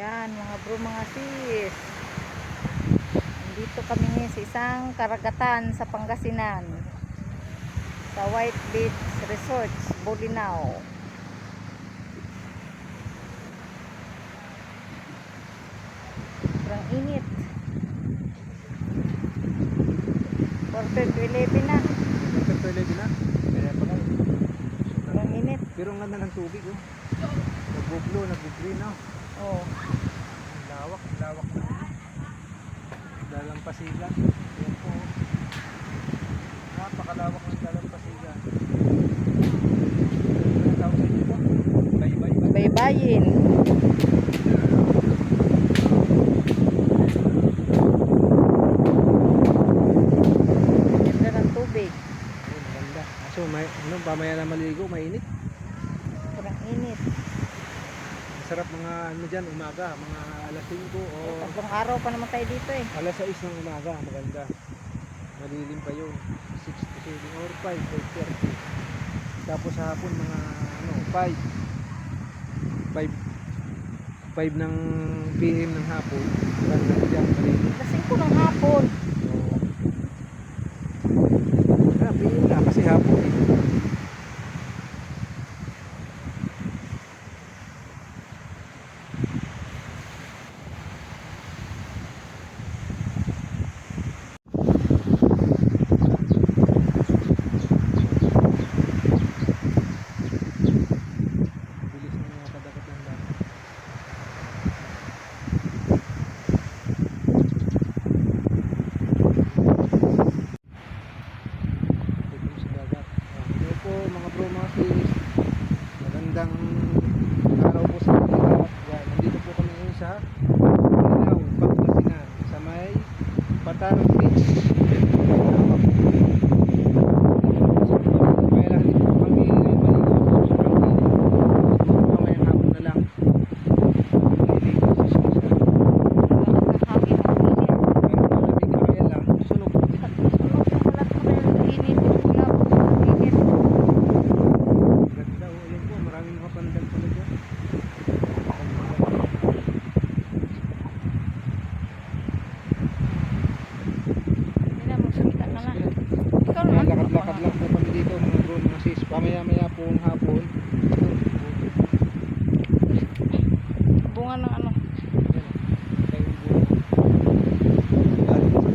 Ayan, mga bro, mga sis. Dito kami ngayon sa isang karagatan sa Pangasinan. Sa White Beach Resort, Bolinao. Sobrang init. 4 to 11 na. 4 to na? Sobrang init. Pero nga na ng tubig, oh. Nag-blue, nag-green, oh. Oh. Ang lawak, lawak na. Dalampasigan. Yan po. Napakalawak ng dalampasigan. Ano tawag sa inyo po? Baybay. Baybayin. Ganda ng tubig. Oh, maganda. So, may, ano, pamaya na maligo, mainit. Sobrang init. Masarap mga ano dyan, umaga, mga alas 5 o Tatlong araw pa naman tayo dito eh. alas 6 ng umaga, maganda. Malilim pa yun. 6 to 7 or 5, 5.30. Tapos sa hapon mga ano, 5. 5 5 ng PM ng hapon. Maganda dyan, malilim. Lasing ko ng hapon. So, ah, PM na kasi hapon eh. Bilis na mga kadagat ng dagat. Dito sa dagat. Ah, Hello po mga sis. Magandang araw po sa inyo lahat. Yan, nandito po kami ngayon sa Ilaw, Pangasinan. Sa may Patarong Beach. Kailangan dito po kami maligo. Sobrang init. Siguro mamayang hapon na lang. Maliligo sa sisa. Nakakahangin ang init. Pero malamig na kaya lang. Sunog. Sunog sa kalat ko dahil ang init. Wala po ang init. Ganda oh, ayun po, maraming mga pandal pala dyan. Hindi na, magsumita ka na. Ikaw Kaya naman. Lakad-lakad lang po kami dito mga bro, mga sis. Pamaya-maya po ng hapon. Bunga ng ano. Ayan, tayo po. Galing sa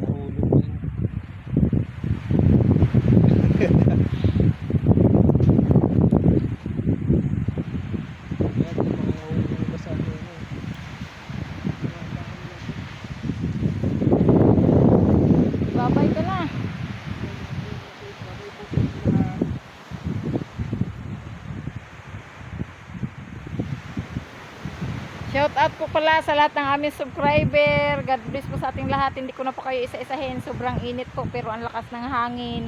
nahulog din. Kaya di mga nahulog ng basa doon, eh. Babay ka na. Shout out po pala sa lahat ng aming subscriber. God bless po sa ating lahat. Hindi ko na po kayo isa-isahin. Sobrang init po pero ang lakas ng hangin.